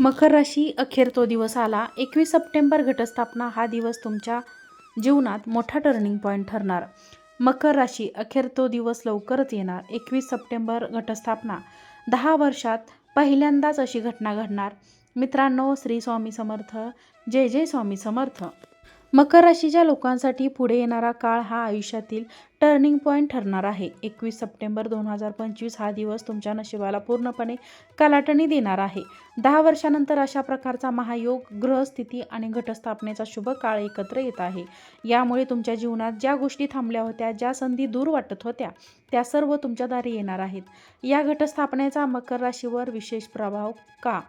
मकर राशी अखेर तो दिवस आला. एकवीस सप्टेंबर घटस्थापना हा दिवस तुमच्या जीवनात मोठा टर्निंग पॉईंट ठरणार. मकर राशी अखेर तो दिवस लवकरच येणार. एकवीस सप्टेंबर घटस्थापना. दहा वर्षात पहिल्यांदाच अशी घटना घडणार. मित्रांनो श्री स्वामी समर्थ. जय जय स्वामी समर्थ. मकर राशीच्या लोकांसाठी पुढे येणारा काळ हा आयुष्यातील टर्निंग पॉईंट ठरणार आहे. एकवीस सप्टेंबर दोन हजार पंचवीस हा दिवस तुमच्या नशिबाला पूर्णपणे कलाटणी देणार आहे. दहा वर्षानंतर अशा प्रकारचा महायोग ग्रहस्थिती आणि घटस्थापनेचा शुभ काळ एकत्र येत आहे. यामुळे तुमच्या जीवनात ज्या गोष्टी थांबल्या होत्या ज्या संधी दूर वाटत होत्या त्या सर्व तुमच्या दारी येणार आहेत. या घटस्थापनेचा मकर राशीवर विशेष प्रभाव का?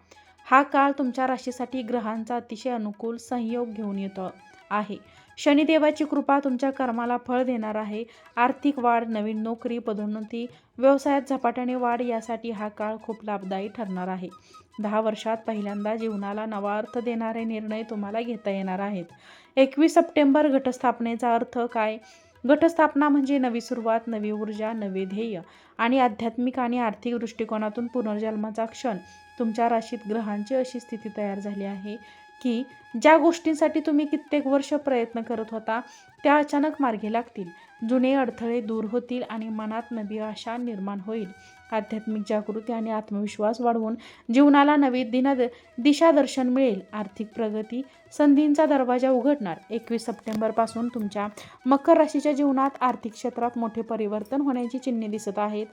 हा काळ तुमच्या राशीसाठी ग्रहांचा अतिशय अनुकूल संयोग घेऊन येतो. आहे. शनिदेवाची कृपा तुमच्या कर्माला फळ देणार आहे. आर्थिक वाढ नवीन नोकरी पदोन्नती व्यवसायात झपाट्याने वाढ यासाठी हा काळ खूप लाभदायी ठरणार आहे. दहा वर्षात पहिल्यांदा जीवनाला नवा अर्थ देणारे निर्णय तुम्हाला घेता येणार आहेत. एकवीस सप्टेंबर घटस्थापनेचा अर्थ काय? घटस्थापना म्हणजे नवी सुरुवात नवी ऊर्जा नवे ध्येय आणि आध्यात्मिक आणि आर्थिक दृष्टिकोनातून पुनर्जन्माचा क्षण. तुमच्या राशीत ग्रहांची अशी स्थिती तयार झाली आहे. की ज्या गोष्टींसाठी तुम्ही कित्येक वर्ष प्रयत्न करत होता त्या अचानक मार्गी लागतील. जुने अडथळे दूर होतील आणि मनात नवी आशा निर्माण होईल. आध्यात्मिक जागृती आणि आत्मविश्वास वाढवून जीवनाला नवी दिन दिशादर्शन मिळेल. आर्थिक प्रगती संधींचा दरवाजा उघडणार. एकवीस सप्टेंबरपासून तुमच्या मकर राशीच्या जीवनात आर्थिक क्षेत्रात मोठे परिवर्तन होण्याची चिन्हे दिसत आहेत.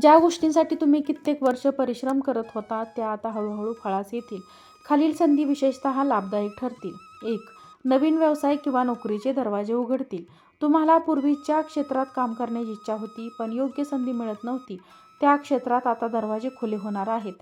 ज्या गोष्टींसाठी तुम्ही कित्येक वर्ष परिश्रम करत होता त्या आता हळूहळू फळास येतील. खालील संधी विशेषतः लाभदायक ठरतील. एक नवीन व्यवसाय किंवा नोकरीचे दरवाजे उघडतील. तुम्हाला पूर्वीच्या क्षेत्रात काम करण्याची इच्छा होती पण योग्य संधी मिळत नव्हती. त्या क्षेत्रात आता दरवाजे खुले होणार आहेत.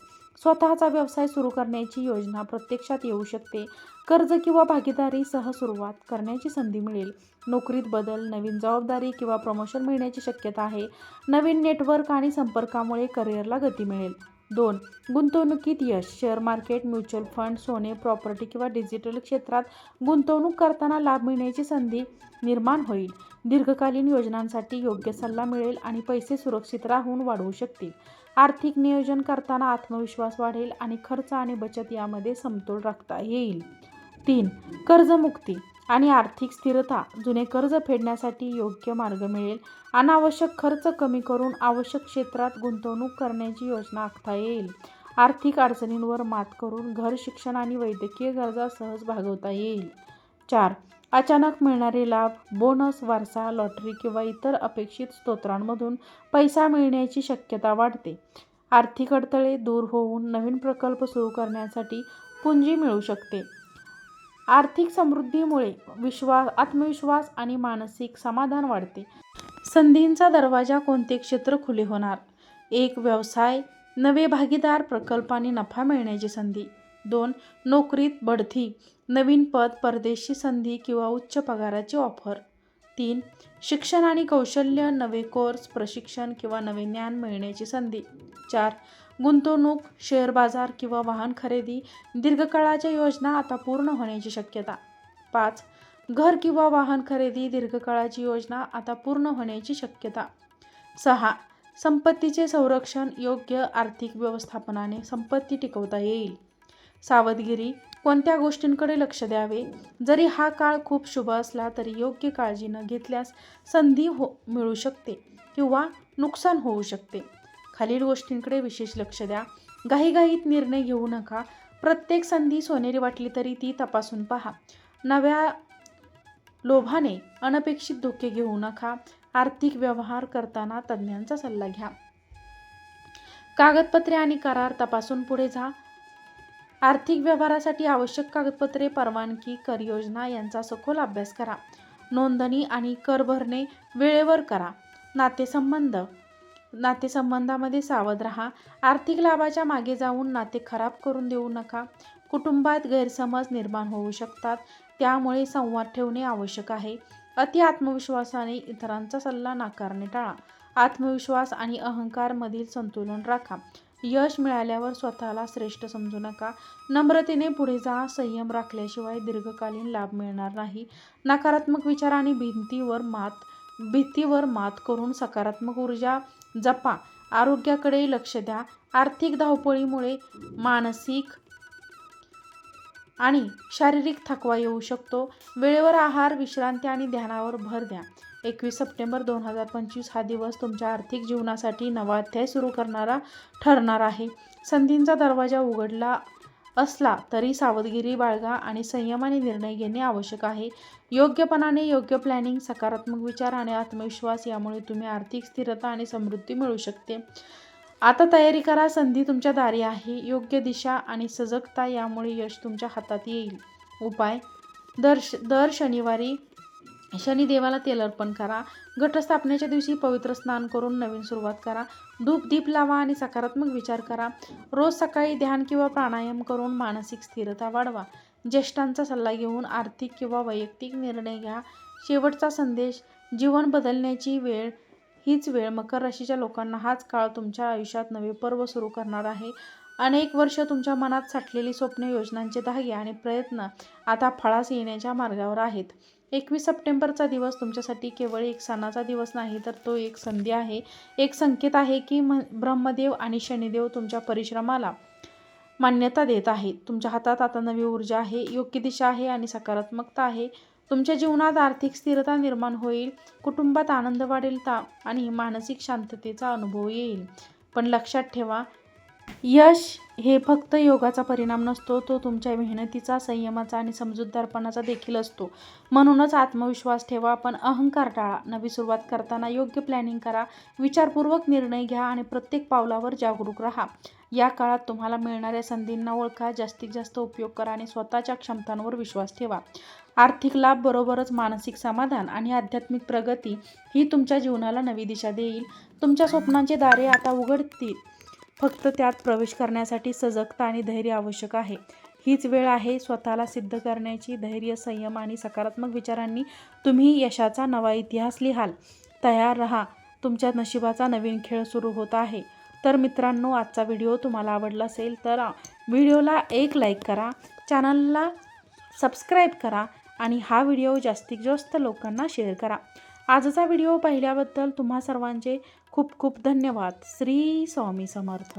स्वतःचा व्यवसाय सुरू करण्याची योजना प्रत्यक्षात येऊ शकते. कर्ज किंवा भागीदारीसह सुरुवात करण्याची संधी मिळेल. नोकरीत बदल नवीन जबाबदारी किंवा प्रमोशन मिळण्याची शक्यता आहे. नवीन नेटवर्क आणि संपर्कामुळे करिअरला गती मिळेल. दोन. गुंतवणुकीत यश. शेअर मार्केट म्युच्युअल फंड सोने प्रॉपर्टी किंवा डिजिटल क्षेत्रात गुंतवणूक करताना लाभ मिळण्याची संधी निर्माण होईल. दीर्घकालीन योजनांसाठी योग्य सल्ला मिळेल आणि पैसे सुरक्षित राहून वाढवू शकतील. आर्थिक नियोजन करताना आत्मविश्वास वाढेल आणि खर्च आणि बचत यामध्ये समतोल राखता येईल. तीन. कर्जमुक्ती. आणि आर्थिक स्थिरता जुने कर्ज फेडण्यासाठी योग्य मार्ग मिळेल. अनावश्यक खर्च कमी करून आवश्यक क्षेत्रात गुंतवणूक करण्याची योजना आखता येईल. आर्थिक अडचणींवर मात करून घर शिक्षण आणि वैद्यकीय गरजा सहज भागवता येईल. चार. अचानक मिळणारे लाभ बोनस वारसा लॉटरी किंवा इतर अपेक्षित स्तोत्रांमधून पैसा मिळण्याची शक्यता वाढते. आर्थिक अडथळे दूर होऊन नवीन प्रकल्प सुरू करण्यासाठी पुंजी मिळू शकते. आर्थिक समृद्धीमुळे विश्वास आत्मविश्वास आणि मानसिक समाधान वाढते. संधींचा दरवाजा कोणते क्षेत्र खुले होणार? एक व्यवसाय. नवे भागीदार प्रकल्प आणि नफा मिळण्याची संधी. दोन नोकरीत बढती. नवीन पद परदेशी संधी किंवा उच्च पगाराची ऑफर. तीन शिक्षण आणि कौशल्य नवे कोर्स प्रशिक्षण किंवा नवे ज्ञान मिळण्याची संधी. चार गुंतवणूक शेअर बाजार किंवा वाहन खरेदी दीर्घकाळाच्या योजना आता पूर्ण होण्याची शक्यता. पाच घर किंवा वाहन खरेदी दीर्घकाळाची योजना आता पूर्ण होण्याची शक्यता. सहा संपत्तीचे संरक्षण योग्य आर्थिक व्यवस्थापनाने संपत्ती टिकवता येईल. सावधगिरी कोणत्या गोष्टींकडे लक्ष द्यावे? जरी हा काळ खूप शुभ असला तरी योग्य काळजी न घेतल्यास संधी हो मिळू शकते किंवा नुकसान होऊ शकते. खालील गोष्टींकडे विशेष लक्ष द्या. घाईघाईत निर्णय घेऊ नका. प्रत्येक संधी सोनेरी वाटली तरी ती तपासून पहा. नव्या लोभाने अनपेक्षित धोके घेऊ नका. आर्थिक व्यवहार करताना तज्ज्ञांचा सल्ला घ्या. कागदपत्रे आणि करार तपासून पुढे जा. आर्थिक व्यवहारासाठी आवश्यक कागदपत्रे परवानगी कर योजना यांचा सखोल अभ्यास करा. नोंदणी आणि कर भरणे वेळेवर करा. नातेसंबंध नातेसंबंधामध्ये सावध राहा. आर्थिक लाभाच्या मागे जाऊन नाते खराब करून देऊ नका. कुटुंबात गैरसमज निर्माण होऊ शकतात. त्यामुळे संवाद ठेवणे आवश्यक आहे. अति आत्मविश्वासाने इतरांचा सल्ला नाकारणे टाळा. आत्मविश्वास आणि अहंकारमधील संतुलन राखा. यश मिळाल्यावर स्वतःला श्रेष्ठ समजू नका. नम्रतेने पुढे जा. संयम राखल्याशिवाय दीर्घकालीन लाभ मिळणार नाही. नकारात्मक विचार आणि भिंतीवर मात भीतीवर मात करून सकारात्मक ऊर्जा जपा. आरोग्याकडे लक्ष द्या. आर्थिक धावपळीमुळे मानसिक आणि शारीरिक थकवा येऊ शकतो. वेळेवर आहार विश्रांती आणि ध्यानावर भर द्या. एकवीस सप्टेंबर दोन हजार पंचवीस हा दिवस तुमच्या आर्थिक जीवनासाठी नवा अध्याय सुरू करणारा ठरणार आहे. संधींचा दरवाजा उघडला असला तरी सावधगिरी बाळगा आणि संयमाने निर्णय घेणे आवश्यक आहे. योग्यपणाने योग्य प्लॅनिंग सकारात्मक विचार आणि आत्मविश्वास यामुळे तुम्ही आर्थिक स्थिरता आणि समृद्धी मिळू शकते. आता तयारी करा संधी तुमच्या दारी आहे. योग्य दिशा आणि सजगता यामुळे यश तुमच्या हातात येईल. उपाय. दर श दर शनिवारी शनिदेवाला तेल अर्पण करा. घटस्थापनेच्या दिवशी पवित्र स्नान करून नवीन सुरुवात करा. धूप दीप लावा आणि सकारात्मक विचार करा. रोज सकाळी ध्यान किंवा प्राणायाम करून मानसिक स्थिरता वाढवा. ज्येष्ठांचा सल्ला घेऊन आर्थिक किंवा वैयक्तिक निर्णय घ्या. शेवटचा संदेश जीवन बदलण्याची वेळ हीच वेळ मकर राशीच्या लोकांना हाच काळ तुमच्या आयुष्यात नवे पर्व सुरू करणार आहे. अनेक वर्ष तुमच्या मनात साठलेली स्वप्न योजनांचे धागे आणि प्रयत्न आता फळास येण्याच्या मार्गावर आहेत. एकवीस सप्टेंबरचा दिवस तुमच्यासाठी केवळ एक सणाचा दिवस नाही तर तो एक संधी आहे. एक संकेत आहे की म ब्रह्मदेव आणि शनिदेव तुमच्या परिश्रमाला मान्यता देत आहेत. तुमच्या हातात आता नवी ऊर्जा आहे योग्य दिशा आहे आणि सकारात्मकता आहे. तुमच्या जीवनात आर्थिक स्थिरता निर्माण होईल कुटुंबात आनंद वाढेल ता आणि मानसिक शांततेचा अनुभव येईल. पण लक्षात ठेवा यश हे फक्त योगाचा परिणाम नसतो तो तुमच्या मेहनतीचा संयमाचा आणि समजूतदारपणाचा देखील असतो. म्हणूनच आत्मविश्वास ठेवा पण अहंकार टाळा. नवी सुरुवात करताना योग्य प्लॅनिंग करा विचारपूर्वक निर्णय घ्या आणि प्रत्येक पावलावर जागरूक राहा. या काळात तुम्हाला मिळणाऱ्या संधींना ओळखा जास्तीत जास्त उपयोग करा आणि स्वतःच्या क्षमतांवर विश्वास ठेवा. आर्थिक लाभ बरोबरच मानसिक समाधान आणि आध्यात्मिक प्रगती ही तुमच्या जीवनाला नवी दिशा देईल. तुमच्या स्वप्नांचे दारे आता उघडतील. फक्त त्यात प्रवेश करण्यासाठी सजगता आणि धैर्य आवश्यक आहे. हीच वेळ आहे स्वतःला सिद्ध करण्याची धैर्य संयम आणि सकारात्मक विचारांनी तुम्ही यशाचा नवा इतिहास लिहाल. तयार रहा. तुमच्या नशिबाचा नवीन खेळ सुरू होत आहे. तर मित्रांनो आजचा व्हिडिओ तुम्हाला आवडला असेल तर व्हिडिओला एक लाईक करा चॅनलला सबस्क्राईब करा आणि हा व्हिडिओ जास्तीत जास्त लोकांना शेअर करा. आजचा व्हिडिओ पाहिल्याबद्दल तुम्हा सर्वांचे खूप खूप धन्यवाद. श्री स्वामी समर्थ.